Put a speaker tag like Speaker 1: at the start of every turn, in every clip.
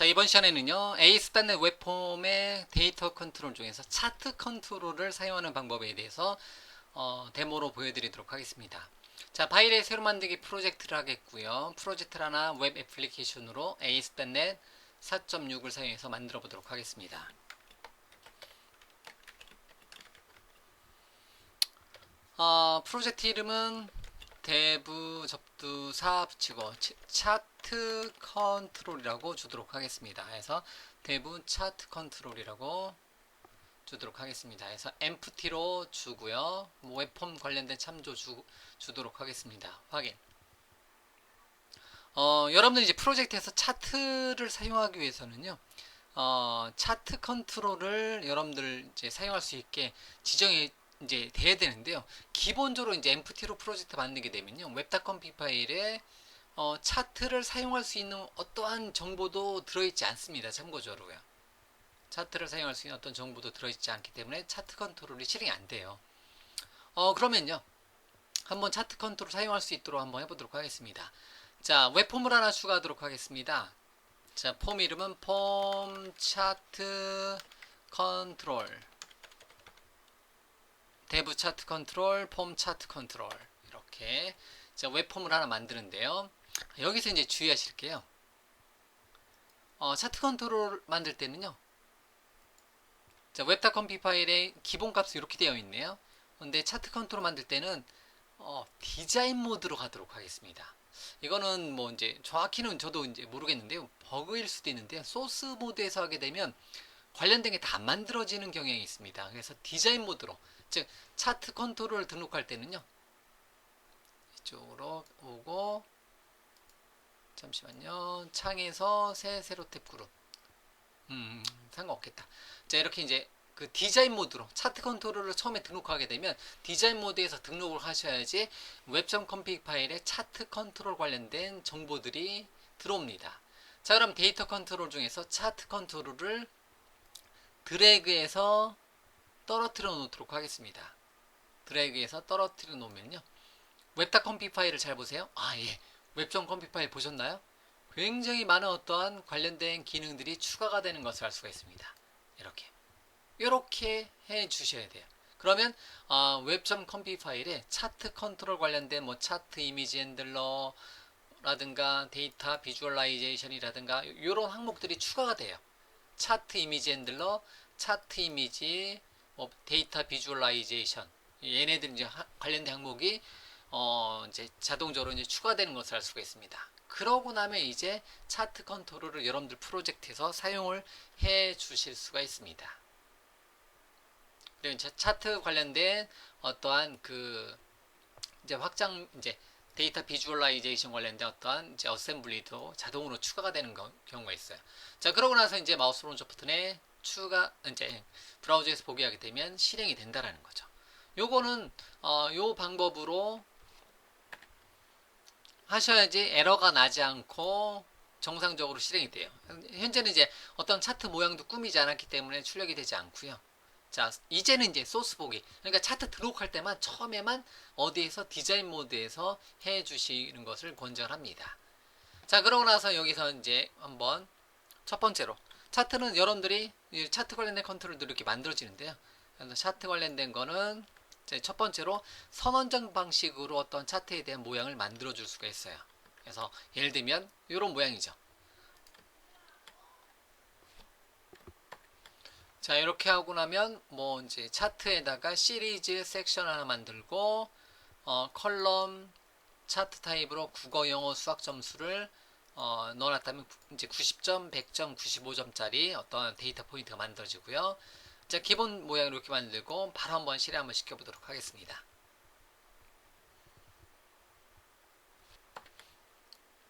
Speaker 1: 자 이번 시간에는요 ASP.NET 웹폼의 데이터 컨트롤 중에서 차트 컨트롤을 사용하는 방법에 대해서 어, 데모로 보여드리도록 하겠습니다. 자 파일의 새로 만들기 프로젝트를 하겠고요. 프로젝트를 하나 웹 애플리케이션으로 ASP.NET 4.6을 사용해서 만들어 보도록 하겠습니다. 어, 프로젝트 이름은 대부 접두사 붙이고 치- 차트 컨트롤이라고 주도록 하겠습니다. 그래서 대부 차트 컨트롤이라고 주도록 하겠습니다. 그래서 empty로 주고요. 뭐 웹폼 관련된 참조 주, 주도록 하겠습니다. 확인. 어, 여러분들 이제 프로젝트에서 차트를 사용하기 위해서는요. 어, 차트 컨트롤을 여러분들 이제 사용할 수 있게 지정이 이제 돼야 되는데요. 기본적으로 이제 empty로 프로젝트 만들게 되면요. 웹닷컴 피 파일에 어, 차트를 사용할 수 있는 어떠한 정보도 들어있지 않습니다. 참고적으로요. 차트를 사용할 수 있는 어떤 정보도 들어있지 않기 때문에 차트 컨트롤이 실행이 안 돼요. 어, 그러면요. 한번 차트 컨트롤 사용할 수 있도록 한번 해보도록 하겠습니다. 자, 웹폼을 하나 추가하도록 하겠습니다. 자, 폼 이름은 폼 차트 컨트롤. 대부 차트 컨트롤, 폼 차트 컨트롤. 이렇게. 자, 웹폼을 하나 만드는데요. 여기서 이제 주의하실 게요. 어, 차트 컨트롤 만들 때는요. 자, 웹닷컴피 파일에 기본 값이 이렇게 되어 있네요. 근데 차트 컨트롤 만들 때는 어, 디자인 모드로 가도록 하겠습니다. 이거는 뭐 이제 정확히는 저도 이제 모르겠는데요. 버그일 수도 있는데요. 소스 모드에서 하게 되면 관련된 게다안 만들어지는 경향이 있습니다. 그래서 디자인 모드로 즉 차트 컨트롤을 등록할 때는요. 이쪽으로 오고 잠시만요. 창에서 새 세로 탭 그룹. 음, 상관없겠다. 자, 이렇게 이제 그 디자인 모드로 차트 컨트롤을 처음에 등록하게 되면 디자인 모드에서 등록을 하셔야지 웹점 컴픽 파일에 차트 컨트롤 관련된 정보들이 들어옵니다. 자, 그럼 데이터 컨트롤 중에서 차트 컨트롤을 드래그해서 떨어뜨려 놓도록 하겠습니다. 드래그해서 떨어뜨려 놓으면요. 웹닷 컴픽 파일을 잘 보세요. 아, 예. 웹점 컴픽 파일 보셨나요? 굉장히 많은 어떠한 관련된 기능들이 추가가 되는 것을 알 수가 있습니다. 이렇게. 이렇게 해 주셔야 돼요. 그러면 어, 웹점 컴피 파일에 차트 컨트롤 관련된 뭐 차트 이미지 핸들러 라든가 데이터 비주얼라이제이션이라든가 이런 항목들이 추가가 돼요. 차트 이미지 핸들러, 차트 이미지, 뭐 데이터 비주얼라이제이션 얘네들 이제 하- 관련된 항목이 어 이제 자동적으로 이제 추가되는 것을 알 수가 있습니다. 그러고 나면 이제 차트 컨트롤을 여러분들 프로젝트에서 사용을 해 주실 수가 있습니다. 그리고 이제 차트 관련된 어떠한 그 이제 확장 이제 데이터 비주얼라이제이션 관련된 어떠한 이제 어셈블리도 자동으로 추가가 되는 거- 경우가 있어요. 자, 그러고 나서 이제 마우스 오른쪽 버튼에 추가 이제 브라우저에서 보게 하게 되면 실행이 된다라는 거죠. 요거는 어, 요 방법으로 하셔야지 에러가 나지 않고 정상적으로 실행이 돼요. 현재는 이제 어떤 차트 모양도 꾸미지 않았기 때문에 출력이 되지 않고요. 자, 이제는 이제 소스 보기. 그러니까 차트 등록할 때만 처음에만 어디에서 디자인 모드에서 해 주시는 것을 권장을 합니다. 자, 그러고 나서 여기서 이제 한번 첫 번째로 차트는 여러분들이 이 차트 관련된 컨트롤도 이렇게 만들어지는데요. 차트 관련된 거는 첫 번째로 선언적 방식으로 어떤 차트에 대한 모양을 만들어 줄 수가 있어요. 그래서 예를 들면 이런 모양이죠. 자 이렇게 하고 나면 뭐 이제 차트에다가 시리즈 섹션 하나 만들고 어, 컬럼 차트 타입으로 국어 영어 수학 점수를 어, 넣어놨다면 구- 이제 90점, 100점, 95점짜리 어떤 데이터 포인트가 만들어지고요. 자 기본 모양 이렇게 만들고 바로 한번 실행 한번 시켜보도록 하겠습니다.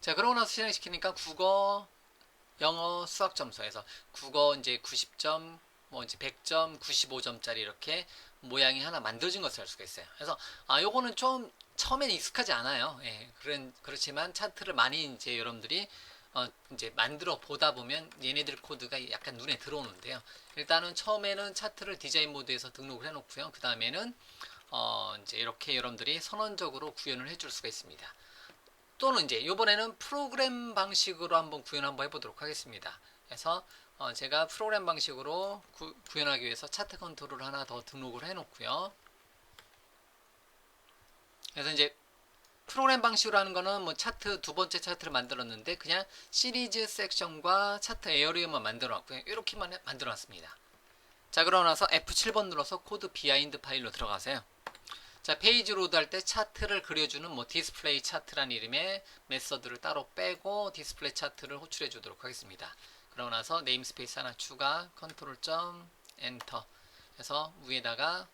Speaker 1: 자 그러고 나서 실행시키니까 국어 영어 수학 점수에서 국어 이제 90점, 뭐 이제 100점, 95점짜리 이렇게 모양이 하나 만들어진 것을 알 수가 있어요. 그래서 아 요거는 좀 처음엔 익숙하지 않아요. 예, 그런 그렇지만 차트를 많이 이제 여러분들이 어 이제 만들어 보다 보면 얘네들 코드가 약간 눈에 들어오는데요. 일단은 처음에는 차트를 디자인 모드에서 등록을 해놓고요. 그 다음에는 어 이제 이렇게 여러분들이 선언적으로 구현을 해줄 수가 있습니다. 또는 이제 이번에는 프로그램 방식으로 한번 구현 한번 해보도록 하겠습니다. 그래서 어, 제가 프로그램 방식으로 구, 구현하기 위해서 차트 컨트롤 하나 더 등록을 해놓고요. 그래서 이제 프로그램 방식으로 하는 거는 뭐 차트 두 번째 차트를 만들었는데 그냥 시리즈 섹션과 차트 에어리어만 만들어 놨고요. 이렇게만 해- 만들어 놨습니다. 자, 그러고 나서 F7번 눌러서 코드 비하인드 파일로 들어가세요. 자, 페이지 로드 할 때 차트를 그려주는 뭐 디스플레이 차트라는 이름의 메서드를 따로 빼고 디스플레이 차트를 호출해 주도록 하겠습니다. 그러고 나서 네임스페이스 하나 추가 컨트롤 점 엔터 해서 위에다가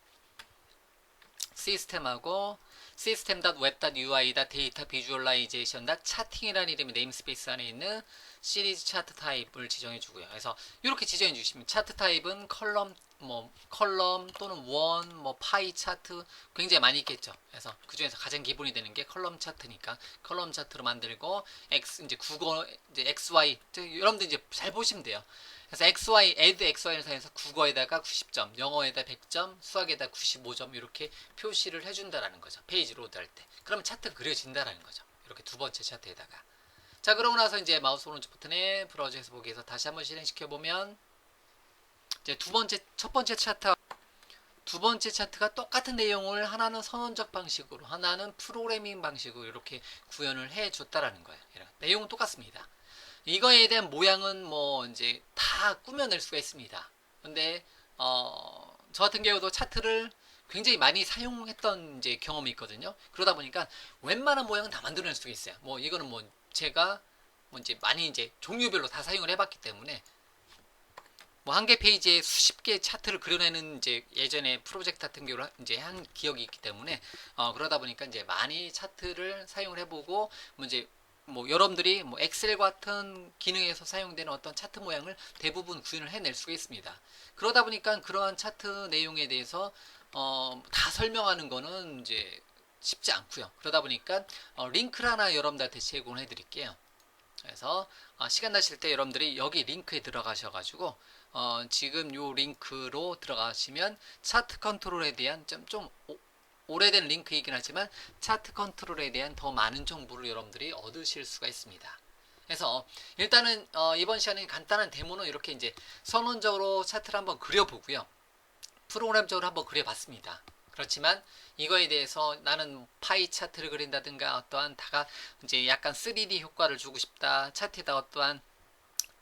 Speaker 1: 시스템하고 system.web.ui.data visualization.chatting이라는 이름의 네임스페이스 안에 있는 시리즈 차트 타입을 지정해 주고요. 그래서 이렇게 지정해 주시면 차트 타입은 컬럼 뭐 컬럼 또는 원, 뭐 파이 차트 굉장히 많이 있겠죠. 그래서 그 중에서 가장 기본이 되는 게 컬럼 차트니까 컬럼 차트로 만들고 x 이제 국어 이제 xy 저 여러분들 이제 잘 보시면 돼요. 그래서 xy add xy를 사용해서 국어에다가 90점, 영어에다 100점, 수학에다 95점 이렇게 표시를 해준다라는 거죠. 페이지 로드 할 때. 그러면 차트가 그려진다라는 거죠. 이렇게 두 번째 차트에다가. 자 그러고 나서 이제 마우스 오른쪽 버튼에 브라우저에서 보기에서 다시 한번 실행시켜 보면 이제 두 번째 첫 번째 차트 두 번째 차트가 똑같은 내용을 하나는 선언적 방식으로 하나는 프로그래밍 방식으로 이렇게 구현을 해 줬다라는 거예요. 내용은 똑같습니다. 이거에 대한 모양은 뭐 이제 다 꾸며낼 수가 있습니다. 근데 어, 저 같은 경우도 차트를 굉장히 많이 사용했던 이제 경험이 있거든요. 그러다 보니까 웬만한 모양은 다 만들어낼 수가 있어요. 뭐 이거는 뭐 제가 뭐 이제 많이 이제 종류별로 다 사용을 해봤기 때문에 뭐 한 개 페이지에 수십 개 차트를 그려내는 이제 예전에 프로젝트 같은 경우를 이제 한 기억이 있기 때문에 어 그러다 보니까 이제 많이 차트를 사용을 해보고 뭐 이제 뭐 여러분들이 뭐 엑셀 같은 기능에서 사용되는 어떤 차트 모양을 대부분 구현을 해낼 수가 있습니다. 그러다 보니까 그러한 차트 내용에 대해서 어, 다 설명하는 거는 이제 쉽지 않고요. 그러다 보니까 어, 링크를 하나 여러분들한테 제공을 해드릴게요. 그래서 어, 시간 나실 때 여러분들이 여기 링크에 들어가셔 가지고 어, 지금 요 링크로 들어가시면 차트 컨트롤에 대한 좀, 좀 오, 오래된 링크이긴 하지만 차트 컨트롤에 대한 더 많은 정보를 여러분들이 얻으실 수가 있습니다. 그래서 일단은 어, 이번 시간에 간단한 데모는 이렇게 이제 선언적으로 차트를 한번 그려보고요. 프로그램적으로 한번 그려봤습니다. 그렇지만 이거에 대해서 나는 파이 차트를 그린다든가 어떠한 다가 이제 약간 3D 효과를 주고 싶다. 차트에다 어떠한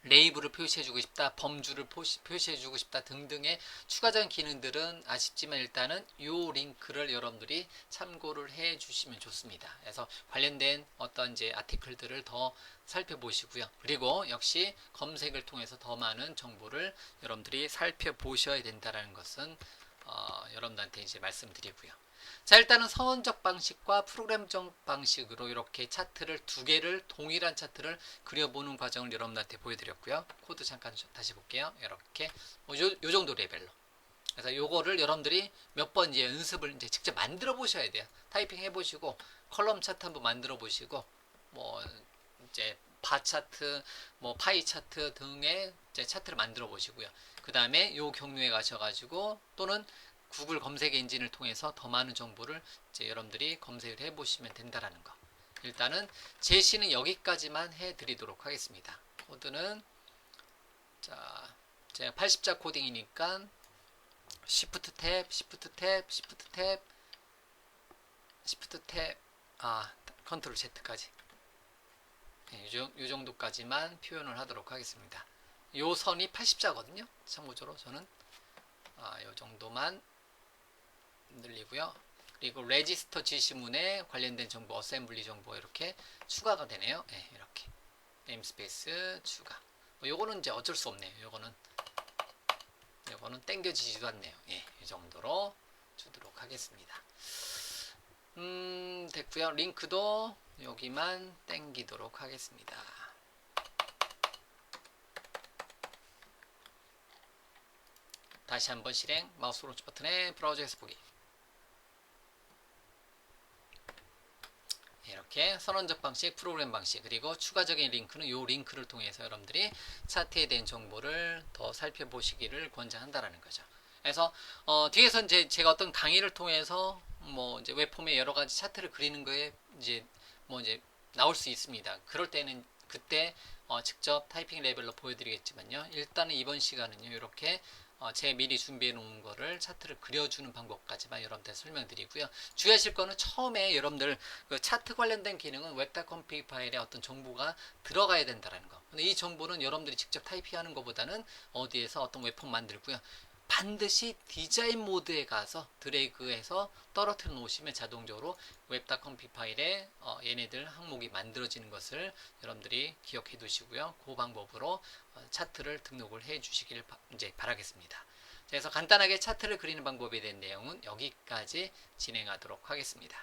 Speaker 1: 레이블을 표시해주고 싶다, 범주를 표시, 표시해주고 싶다 등등의 추가적인 기능들은 아쉽지만 일단은 이 링크를 여러분들이 참고를 해주시면 좋습니다. 그래서 관련된 어떤 이제 아티클들을 더 살펴보시고요. 그리고 역시 검색을 통해서 더 많은 정보를 여러분들이 살펴보셔야 된다는 것은 어, 여러분들한테 이제 말씀드리고요. 자 일단은 선언적 방식과 프로그램적 방식으로 이렇게 차트를 두 개를 동일한 차트를 그려보는 과정을 여러분들한테 보여드렸고요. 코드 잠깐 다시 볼게요. 이렇게 뭐 요, 요 정도 레벨로. 그래서 요거를 여러분들이 몇 번 이제 연습을 이제 직접 만들어 보셔야 돼요. 타이핑 해보시고 컬럼 차트 한번 만들어 보시고 뭐 이제 바 차트, 뭐 파이 차트 등의 이제 차트를 만들어 보시고요. 그 다음에 요 경로에 가셔가지고 또는 구글 검색 엔진을 통해서 더 많은 정보를 이제 여러분들이 검색을 해 보시면 된다라는 거. 일단은 제시는 여기까지만 해 드리도록 하겠습니다. 코드는 자 제가 80자 코딩이니까 Shift 탭, Shift 탭, Shift 탭, Shift 탭, 아 컨트롤 Z까지. 네, 요, 요 정도까지만 표현을 하도록 하겠습니다. 요 선이 80자거든요. 참고적으로 저는 아, 요 정도만 늘리고요. 그리고 레지스터 지시문에 관련된 정보, 어셈블리 정보 이렇게 추가가 되네요. 네, 이렇게 네임스페이스 추가. 뭐 요거는 이제 어쩔 수 없네요. 요거는 요거는 땡겨지지도 않네요. 예, 이 정도로 주도록 하겠습니다. 음, 됐고요. 링크도 여기만 땡기도록 하겠습니다. 다시 한번 실행 마우스 오른쪽 버튼에 브라우저에서 보기 이렇게 선언적 방식, 프로그램 방식 그리고 추가적인 링크는 이 링크를 통해서 여러분들이 차트에 대한 정보를 더 살펴보시기를 권장한다라는 거죠. 그래서 어, 뒤에서 이제 제가 어떤 강의를 통해서 뭐 이제 웹폼에 여러 가지 차트를 그리는 거에 이제 뭐 이제 나올 수 있습니다. 그럴 때는 그때 어, 직접 타이핑 레벨로 보여드리겠지만요. 일단은 이번 시간은요. 이렇게 어, 제 미리 준비해 놓은 거를 차트를 그려주는 방법까지만 여러분들 설명드리고요. 주의하실 거는 처음에 여러분들 그 차트 관련된 기능은 웹닷컴피 파일에 어떤 정보가 들어가야 된다라는 거. 근데 이 정보는 여러분들이 직접 타이핑하는 것보다는 어디에서 어떤 웹폼 만들고요. 반드시 디자인 모드에 가서 드래그해서 떨어뜨려 놓으시면 자동적으로 웹닷컴피 파일에 어, 얘네들 항목이 만들어지는 것을 여러분들이 기억해 두시고요. 그 방법으로 어, 차트를 등록을 해 주시길 바, 이제 바라겠습니다. 자, 그래서 간단하게 차트를 그리는 방법에 대한 내용은 여기까지 진행하도록 하겠습니다.